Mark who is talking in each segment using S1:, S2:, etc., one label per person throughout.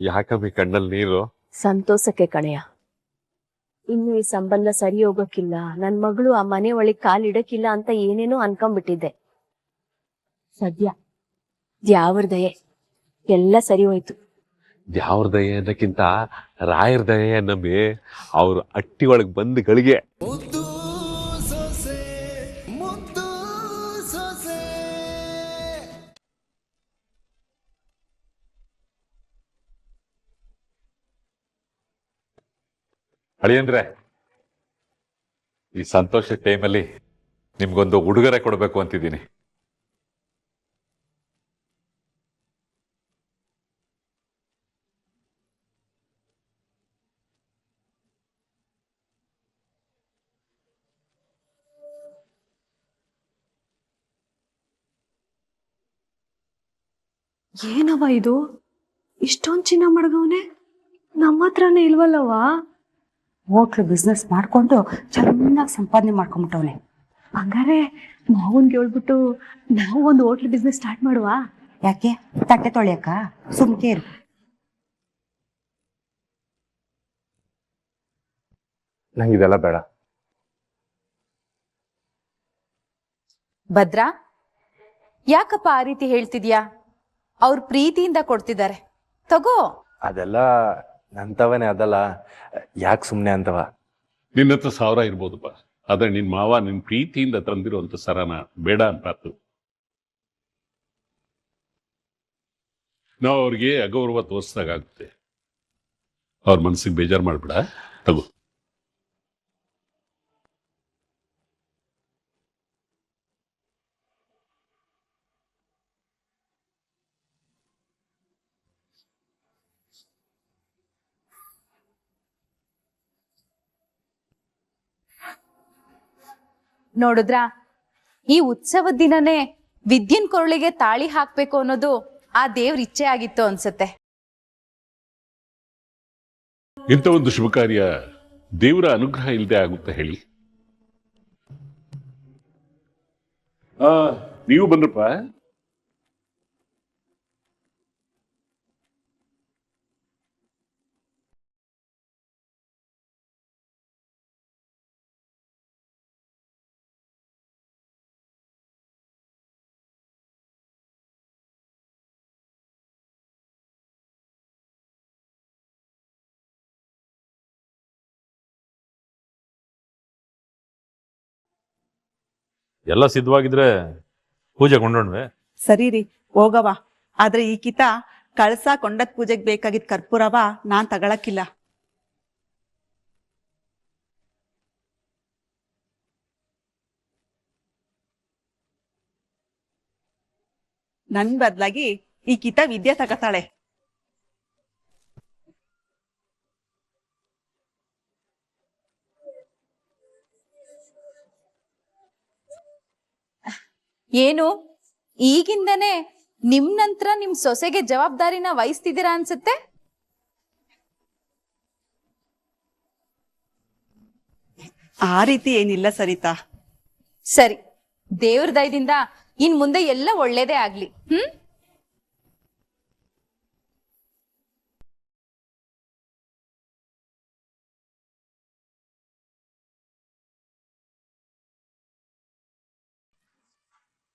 S1: ಯಾಕಮ್ಮಿ ಕಣ್ಣಲ್ಲಿ ನೀರು?
S2: ಸಂತೋಷಕ್ಕೆ ಕಣೆಯ ಇನ್ನು ಈ ಸಂಬಂಧ ಸರಿ ಹೋಗಕ್ಕಿಲ್ಲ ನನ್ ಮಗಳು ಆ ಮನೆ ಒಳಗೆ ಕಾಲಿಡಕ್ಕಿಲ್ಲ ಅಂತ ಏನೇನೋ ಅನ್ಕೊಂಡ್ಬಿಟ್ಟಿದ್ದೆ. ಸದ್ಯ. ದ್ಯಾವ್ರ ದಯೆ. ಎಲ್ಲ ಸರಿ ಹೋಯ್ತು.
S1: ದ್ಯಾವ್ರ ದಯೆ ಅನ್ನಕ್ಕಿಂತ ರಾಯರ ದಯೆ ನಂಬಿ ಅವ್ರ ಅಟ್ಟಿ ಒಳಗ್ ಬಂದ್ ಗಳಿಗೆ. ಅಳಿಯಂದ್ರೆ, ಈ ಸಂತೋಷ ಟೈಮಲ್ಲಿ ನಿಮ್ಗೊಂದು ಉಡುಗೊರೆ ಕೊಡಬೇಕು ಅಂತಿದ್ದೀನಿ.
S3: ಏನವ ಇದು? ಇಷ್ಟೊಂದ್ ಚಿನ್ನ ಮಡಗವನೇ? ನಮ್ಮ ಹತ್ರನೇ ಇಲ್ವಲ್ಲವ?
S4: ಹೋಟ್ಲು ಬಿಸ್ನೆಸ್ ಮಾಡ್ಕೊಂಡು ಚೆನ್ನಾಗಿ ಸಂಪಾದನೆ ಮಾಡ್ಕೊಂಬಿಟ್ಟವನೆ.
S3: ಹಂಗಾರೆ ಮಾವನ್ ಹೇಳ್ಬಿಟ್ಟು ನಾವು ಒಂದು ಹೋಟ್ಲ್ ಬಿಸ್ನೆಸ್ ಸ್ಟಾರ್ಟ್ ಮಾಡುವ?
S4: ಯಾಕೆ? ತಟ್ಟೆ ತೊಳೆಯಕ್ಕ? ಸುಮ್ಕೆ ಇರು
S1: ನಂಗೆ ಇದೆಲ್ಲ ಬೇಡ.
S5: ಭದ್ರಾ ಯಾಕಪ್ಪ ಆ ರೀತಿ ಹೇಳ್ತಿದ್ಯಾ? ಅವ್ರ ಪ್ರೀತಿಯಿಂದ ಕೊಡ್ತಿದ್ದಾರೆ. ತಗೋ.
S6: ಅದೆಲ್ಲ ನಂತವನೇ ಅದಲ್ಲ, ಯಾಕೆ ಸುಮ್ಮನೆ ಅಂತವ?
S7: ನಿನ್ನ ಹತ್ರ ಸಾವಿರ ಇರ್ಬೋದಪ್ಪ. ಆದ್ರೆ ನಿನ್ ಮಾವ ನಿನ್ ಪ್ರೀತಿಯಿಂದ ತಂದಿರುವಂತ ಸರನ ಬೇಡ ಅಂತಾತು ನಾವು ಅವ್ರಿಗೆ ಅಗೌರವ ತೋರಿಸ್ದಾಗುತ್ತೆ ಅವ್ರ ಮನಸ್ಸಿಗೆ ಬೇಜಾರು ಮಾಡ್ಬಿಡ. ತಗೋ.
S5: ನೋಡಿದ್ರಾ? ಈ ಉತ್ಸವದ ದಿನನೇ ವಿದ್ಯನ್ ಕೊರಳಿಗೆ ತಾಳಿ ಹಾಕ್ಬೇಕು ಅನ್ನೋದು ಆ ದೇವ್ರ ಇಚ್ಛೆ ಆಗಿತ್ತು ಅನ್ಸುತ್ತೆ.
S7: ಇಂಥ ಒಂದು ಶುಭ ಕಾರ್ಯ ದೇವರ ಅನುಗ್ರಹ ಇಲ್ಲದೆ ಆಗುತ್ತೆ ಹೇಳಿ? ನೀವು ಬಂದ್ರಪ್ಪ.
S8: ಎಲ್ಲ ಸಿದ್ಧವಾಗಿದ್ರೆ ಪೂಜೆ ಕೊಂಡೋಣ್ವೆ.
S9: ಸರಿ ರೀ ಹೋಗವ ಆದ್ರೆ ಈ ಕಿತ ಕಳಸ ಕೊಂಡದ್ ಪೂಜೆಗೆ ಬೇಕಾಗಿದ್ ಕರ್ಪೂರವ ನಾನ್ ತಗೊಳಕಿಲ್ಲ ನನ್ ಬದ್ಲಾಗಿ ಈ ಕಿತ ವಿದ್ಯೆ ತಗತಾಳೆ.
S5: ಏನು? ಈಗಿಂದನೇ ನಿಮ್ ನಂತರ ನಿಮ್ ಸೊಸೆಗೆ ಜವಾಬ್ದಾರಿನ ವಹಿಸ್ತಿದ್ದೀರಾ ಅನ್ಸುತ್ತೆ?
S9: ಆ ರೀತಿ ಏನಿಲ್ಲ ಸರಿತಾ.
S5: ಸರಿ ದೇವ್ರ ದಯದಿಂದ ಇನ್ ಮುಂದೆ ಎಲ್ಲ ಒಳ್ಳೇದೇ ಆಗ್ಲಿ ಹ್ಮ್?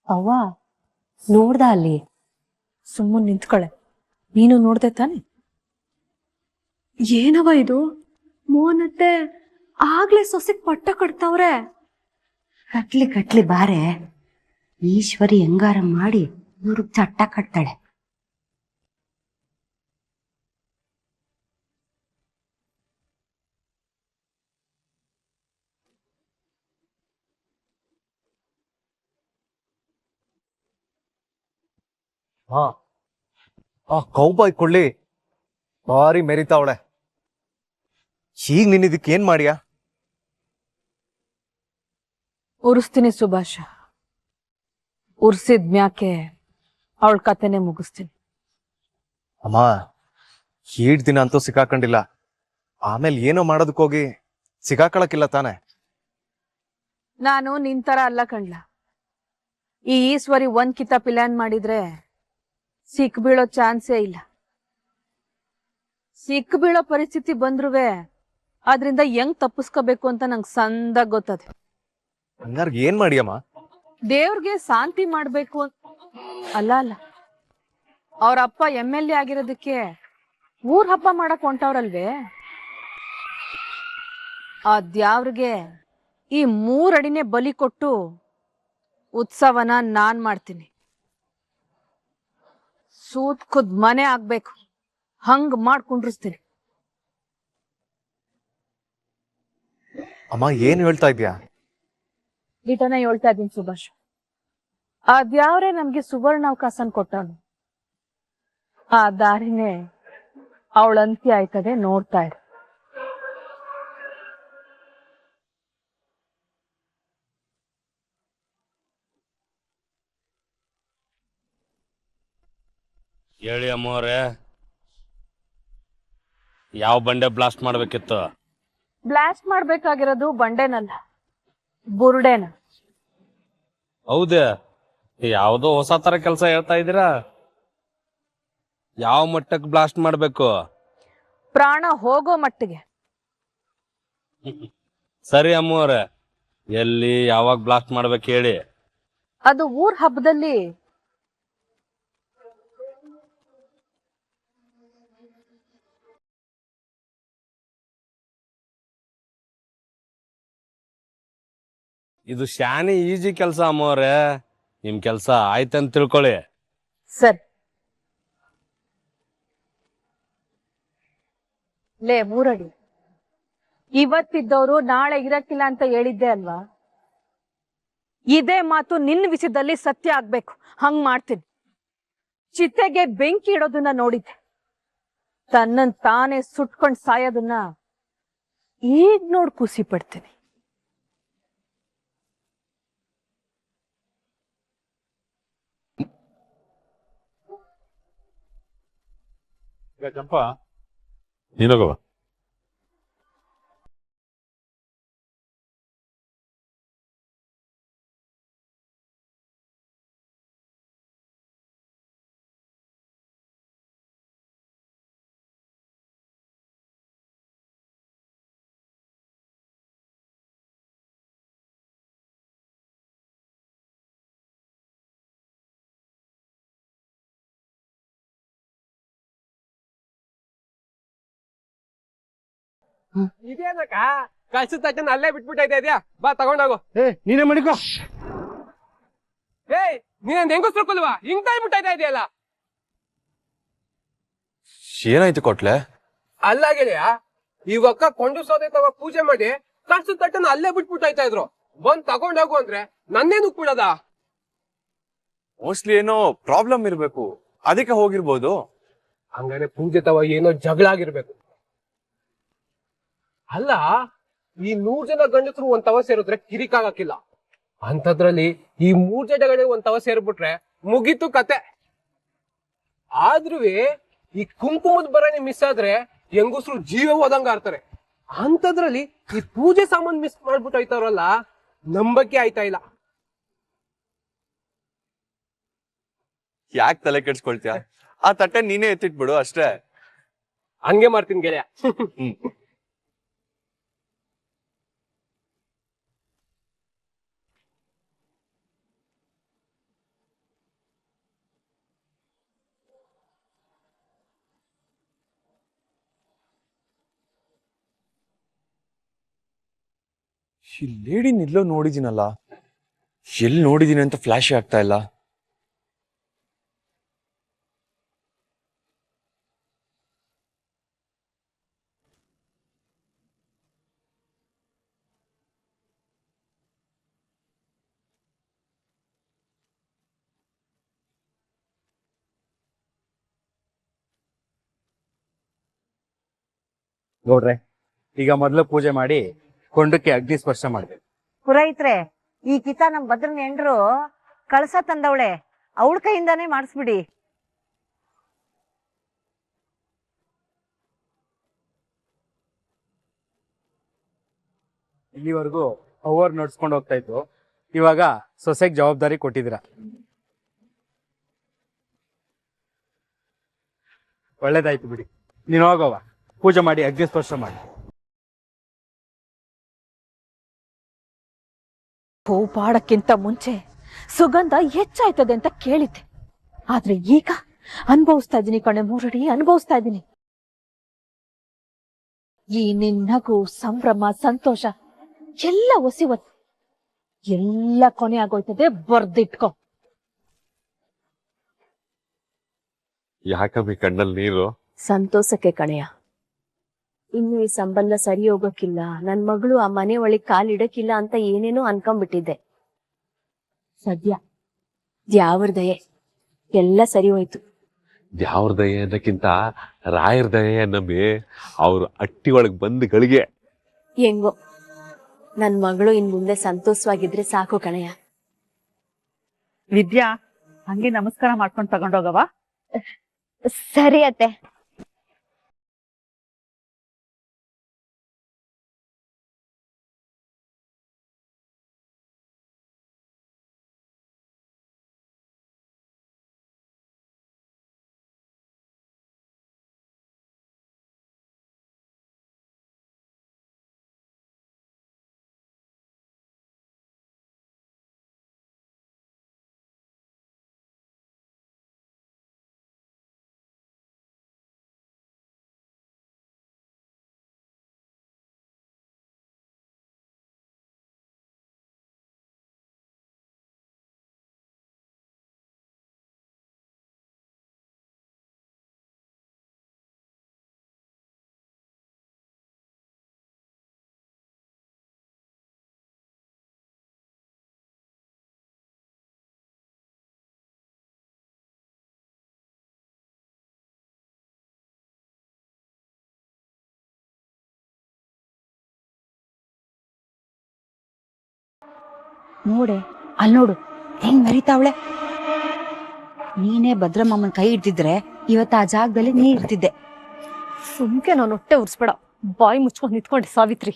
S2: ಅವ್ವ ನೋಡ್ದ ಅಲ್ಲಿ?
S3: ಸುಮ್ಮನೆ ನಿಂತ್ಕೊಳ್ಳೆ ನೀನು ನೋಡ್ದೆ ತಾನೆ? ಏನವ ಇದು? ಮೋನತ್ತೆ ಆಗ್ಲೇ ಸೊಸೆಗ್ ಪಟ್ಟ ಕಟ್ತಾವ್ರೆ.
S4: ಕಟ್ಲಿ ಕಟ್ಲಿ ಬಾರೆ. ಈಶ್ವರಿ ಹೆಂಗಾರ ಮಾಡಿ ಇವ್ರಿಗೆ ಚಟ್ಟ ಕಟ್ತಾಳೆ.
S6: ಹಾ ಆ ಕೌಬಾಯ್ ಕೊಳ್ಳಿ. ಭಾರಿ ಮೆರಿತಾವಳೆ. ಈಗ ನೀನ್ ಇದಕ್ಕೆ ಏನ್ ಮಾಡಿಯಾ?
S3: ಉರ್ಸ್ತೀನಿ ಸುಭಾಷ. ಉರ್ಸಿದ್ ಮ್ಯಾಕೆ ಅವಳ ಕತೆನೆ ಮುಗಿಸ್ತೀನಿ.
S6: ಅಮ್ಮ ಈಡ್ ದಿನ ಅಂತೂ ಸಿಕ್ಕಾಕೊಂಡಿಲ್ಲ. ಆಮೇಲೆ ಏನೋ ಮಾಡೋದಕ್ಕೋಗಿ ಹೋಗಿ ಸಿಕ್ಕಾಕೊಳಕಿಲ್ಲ ತಾನೆ?
S3: ನಾನು ನಿನ್ ತರ ಅಲ್ಲ ಕಣ್ಲ. ಈ ಈಶ್ವರಿ ಒಂದ್ ಕಿತ ಪ್ಲಾನ್ ಮಾಡಿದ್ರೆ ಸಿಕ್ ಬೀಳೋ ಚಾನ್ಸೇ ಇಲ್ಲ. ಸಿಕ್ ಬೀಳೋ ಪರಿಸ್ಥಿತಿ ಬಂದ್ರುವೆ ಅದ್ರಿಂದ ಹೆಂಗ್ ತಪ್ಪಿಸ್ಕೋಬೇಕು ಅಂತ ನಂಗೆ ಸಂದಾಗ ಗೊತ್ತದೆ.
S6: ಹಂಗಾರ್ಗ್ ಏನ್ ಮಾಡಿಯಮ್ಮ
S3: ದೇವ್ರಿಗೆ ಶಾಂತಿ ಮಾಡ್ಬೇಕು ಅಂತ ಅಲ್ಲ ಅಲ್ಲ. ಅವ್ರ ಅಪ್ಪ ಎಂ ಎಲ್ ಎ ಆಗಿರೋದಕ್ಕೆ ಊರ್ ಹಬ್ಬ ಮಾಡಕ್ ಹೊಂಟವ್ರಲ್ವೇ? ಆ ದ್ಯಾವ್ರಿಗೆ ಈ ಮೂರಡಿನೇ ಬಲಿ ಕೊಟ್ಟು ಉತ್ಸವನ ನಾನ್ ಮಾಡ್ತೀನಿ. ಸೂತ್ ಖುದ್ ಮನೆ ಆಗ್ಬೇಕು. ಹಂಗ್ ಮಾಡ್ಕೊಂಡಿರ್ತೀನಿ
S6: ಅಮ್ಮ ಏನ್ ಹೇಳ್ತಾ ಇದ್ಯಾ?
S3: ಗಿಟನ ಹೇಳ್ತಾ ಇದ್ದೀನಿ ಸುಭಾಷ್. ಅದ್ಯಾವ್ರೆ ದ್ಯಾವ್ರೆ ನಮ್ಗೆ ಸುವರ್ಣ ಅವಕಾಶನ್ ಕೊಟ್ಟವನು ಆ ದಾರಿನೇ ಅವಳ ಅಂತ್ಯ ಆಯ್ತದೆ ನೋಡ್ತಾ ಇರು.
S10: ಹೇಳಿ ಅಮ್ಮವ್ರೆ. ಯಾವ ಬಂಡೆ ಬ್ಲಾಸ್ಟ್ ಮಾಡ್ಬೇಕಿತ್ತು?
S3: ಬ್ಲಾಸ್ಟ್ ಮಾಡ್ಬೇಕಾಗಿರೋದು ಬಂಡೆನಲ್ಲ ಬುರುಡೆನ.
S10: ಹೌದೇ. ಯಾವುದೋ ಹೊಸ ತರ ಕೆಲಸ ಹೇಳ್ತಾ ಇದ್ದೀರಾ? ಯಾವ ಮಟ್ಟಕ್ಕೆ ಬ್ಲಾಸ್ಟ್ ಮಾಡ್ಬೇಕು?
S3: ಪ್ರಾಣ ಹೋಗೋ ಮಟ್ಟಿಗೆ.
S10: ಸರಿ ಅಮ್ಮವ್ರೆ ಎಲ್ಲಿ ಯಾವಾಗ ಬ್ಲಾಸ್ಟ್ ಮಾಡ್ಬೇಕು ಹೇಳಿ.
S3: ಅದು ಊರ್ ಹಬ್ಬದಲ್ಲಿ
S10: ಇದು ಶಾನಿ ಈಜಿ ಕೆಲಸ ಅಮ್ಮವ್ರೆ. ನಿಮ್ ಕೆಲಸ ಆಯ್ತಂತ ತಿಳ್ಕೊಳ್ಳಿ.
S3: ಸರ್. ಲೇ, ಮೂರಡಿ. ಇವತ್ತಿದ್ದವರು ನಾಳೆ ಇರಕ್ಕಿಲ್ಲ ಅಂತ ಹೇಳಿದ್ದೆ ಅಲ್ವಾ? ಇದೇ ಮಾತು ನಿನ್ನ ವಿಷಯದಲ್ಲಿ ಸತ್ಯ ಆಗ್ಬೇಕು. ಹಂಗ್ ಮಾಡ್ತೀನಿ. ಚಿತೆಗೆ ಬೆಂಕಿ ಇಡೋದನ್ನ ನೋಡಿದ್ದೆ. ತನ್ನನ್ ತಾನೇ ಸುಟ್ಕೊಂಡ್ ಸಾಯೋದನ್ನ ಈಗ ನೋಡ್ ಖುಷಿ ಪಡ್ತೀನಿ
S8: ಈಗ ಚಂಪಾ
S11: ಇದೇನಕ್ಕ ಕಳ್ಸಿದ ತಕ್ಷಣ ಅಲ್ಲೇ ಬಿಟ್ಬಿಟ್ಟೈತೆ ಇದೆಯಾ ಬಾ ತಗೊಂಡೋಗು.
S10: ಏ ನೀನೇ ಮಾಡಿಕೋ.
S11: ಏಯ್ ನೀನ್ ಹೆಂಗೋ ತಿಳ್ಕೊಲ್ವಾ ಹಿಂಗ್ ತಾಯ್ಬಿಟ್ಟೈತೆ ಇದೆಯಲ್ಲ
S6: ಏನಾಯ್ತು ಕೊಟ್ಲೆ?
S11: ಅಲ್ಲಾಗಿದೆಯಾ? ಇವಕ್ಕ ಕೊಂಡು ಸೋದೆ ತಗೋ ಪೂಜೆ ಮಾಡಿ ಕಳ್ಸಿದ ತಟ್ಟನ ಅಲ್ಲೇ ಬಿಟ್ಬಿಟ್ಟೈತಾ ಇದ್ರು ಬಂದ್ ತಗೊಂಡೋಗು ಅಂದ್ರೆ ನನ್ನೇನು ಉಕ್ಬಿಡದ
S6: ಮೋಸ್ಟ್ಲಿ ಏನೋ ಪ್ರಾಬ್ಲಮ್ ಇರ್ಬೇಕು. ಅದಕ್ಕೆ ಹೋಗಿರ್ಬೋದು.
S11: ಹಂಗಾರೆ ಪೂಜೆ ತವ ಏನೋ ಜಗಳ ಆಗಿರ್ಬೇಕು. ಅಲ್ಲ ಈ ನೂರ್ ಜನ ಗಂಡಸರು ಒಂದ್ ತವ ಸೇರಿದ್ರೆ ಕಿರಿಕಾಗಕ್ಕಿಲ್ಲ ಅಂತದ್ರಲ್ಲಿ ಈ ಮೂರ್ ಜನಗಳಿಗೆ ಒಂದ್ ತವ ಸೇರ್ಬಿಟ್ರೆ ಮುಗೀತು ಕತೆ. ಆದ್ರೂ ಈ ಕುಂಕುಮದ ಬರಣಿ ಮಿಸ್ ಆದ್ರೆ ಹೆಂಗಸರು ಜೀವ ಹೋದಂಗ ಆಡ್ತಾರೆ. ಅಂತದ್ರಲ್ಲಿ ಈ ಪೂಜೆ ಸಾಮಾನ್ ಮಿಸ್ ಮಾಡ್ಬಿಟ್ಟು ಹೋಯ್ತಾರಲ್ಲ ನಂಬಕ್ಕೆ ಆಯ್ತಾ ಇಲ್ಲ.
S6: ಯಾಕೆ ತಲೆ ಕೆಡ್ಸ್ಕೊಳ್ತೀಯ? ಆ ತಟ್ಟೆ ನೀನೇ ಎತ್ತಿಟ್ಬಿಡು ಅಷ್ಟೇ.
S11: ಹಂಗೆ ಮಾಡ್ತೀನಿ ಗೆಳೆಯ.
S6: ಈ ಲೇಡಿ ನಿಲ್ಲೋ ನೋಡಿದ್ದೀನಲ್ಲ ಎಲ್ಲಿ ನೋಡಿದೀನಿ ಅಂತ ಫ್ಲಾಶ್ ಆಗ್ತಾ ಇಲ್ಲ.
S12: ನೋಡ್ರೆ, ಈಗ ಮೊದಲು ಪೂಜೆ ಮಾಡಿ ಕೊಂಡಕ್ಕೆ ಅಗ್ನಿ ಸ್ಪರ್ಶ ಮಾಡಿದೆ
S4: ಪುರೋಹಿತ್ರೆ ಈ ಕಿತ ನಮ್ ಭದ್ರನ ಹೆಂಡ್ರು ಕಳಸ ತಂದವಳೆ ಅವಳ ಕೈಯಿಂದಾನೇ ಮಾಡಿಸ್ಬಿಡಿ.
S12: ಇಲ್ಲಿವರೆಗೂ ಅವರ್ ನಡ್ಸ್ಕೊಂಡು ಹೋಗ್ತಾ ಇತ್ತು ಇವಾಗ ಸೊಸೆಗ್ ಜವಾಬ್ದಾರಿ ಕೊಟ್ಟಿದ್ದೀರಾ. ಒಳ್ಳೇದಾಯ್ತು ಬಿಡಿ. ನೀನು ಹೋಗವ ಪೂಜೆ ಮಾಡಿ ಅಗ್ನಿ ಸ್ಪರ್ಶ ಮಾಡಿ.
S3: ಹೂ ಬಾಡಕ್ಕಿಂತ ಮುಂಚೆ ಸುಗಂಧ ಹೆಚ್ಚಾಯ್ತದೆ ಅಂತ ಕೇಳಿದ್ದೆ. ಆದ್ರೆ ಈಗ ಅನುಭವಿಸ್ತಾ ಇದ್ದೀನಿ ಕಣೆ ಮೂರಡಿ ಅನುಭವಿಸ್ತಾ ಇದ್ದೀನಿ. ಈ ನಿನ್ನಗು ಸಂಭ್ರಮ ಸಂತೋಷ ಎಲ್ಲ ಒಸಿವತ್ತು. ಎಲ್ಲ ಕೊನೆ ಆಗೋಯ್ತದೆ ಬರ್ದಿಟ್ಕೊ.
S1: ಯಾಕಮ್ಮಿ ಕಣ್ಣಲ್ಲಿ ನೀರು?
S2: ಸಂತೋಷಕ್ಕೆ ಕಣೆಯ. ಇನ್ನು ಈ ಸಂಬಂಧ ಸರಿ ಹೋಗೋಕಿಲ್ಲ ನನ್ ಮಗಳು ಆ ಮನೆ ಒಳಗ್ ಕಾಲಿಡಕ್ಕಿಲ್ಲ ಅಂತ ಏನೇನೋ ಅನ್ಕೊಂಡ್ಬಿಟ್ಟಿದ್ದೆ ಸದ್ಯ. ದ್ಯಾವ್ರ ದಯೆ. ಎಲ್ಲ ಸರಿ ಹೋಯ್ತು
S1: ದ್ಯಾವ್ರ ದಯೆ ಅನ್ನಕ್ಕಿಂತ ರಾಯರ ದಯೆ ನಂಬಿ ಅವ್ರು ಅಟ್ಟಿ ಒಳಗ್ ಬಂದ್ ಗಳಿಗೆ.
S2: ಹೆಂಗೋ. ನನ್ ಮಗಳು ಇನ್ ಮುಂದೆ ಸಂತೋಷವಾಗಿದ್ರೆ ಸಾಕು ಕಣಯ್ಯ.
S9: ವಿದ್ಯಾ ಹಂಗೆ ನಮಸ್ಕಾರ ಮಾಡ್ಕೊಂಡು ತಗೊಂಡೋಗವ?
S2: ಸರಿ ಅತ್ತೆ.
S4: ನೋಡೆ, ಅಲ್ ನೋಡು, ಹೆಂಗ್ ಮರಿತಾವಳೆ ನೀನೇ ಭದ್ರಮ್ಮನ ಕೈ ಹಿಡ್ದಿದ್ರೆ ಇವತ್ತು ಆ ಜಾಗದಲ್ಲಿ ನೀ ಇರ್ತಿದ್ದೆ.
S3: ಸುಮ್ಕೆ ನಾನು ಹೊಟ್ಟೆ ಉರ್ಸ್ಬೇಡ. ಬಾಯಿ ಮುಚ್ಕೊಂಡು ನಿಂತ್ಕೊಂಡೆ ಸಾವಿತ್ರಿ.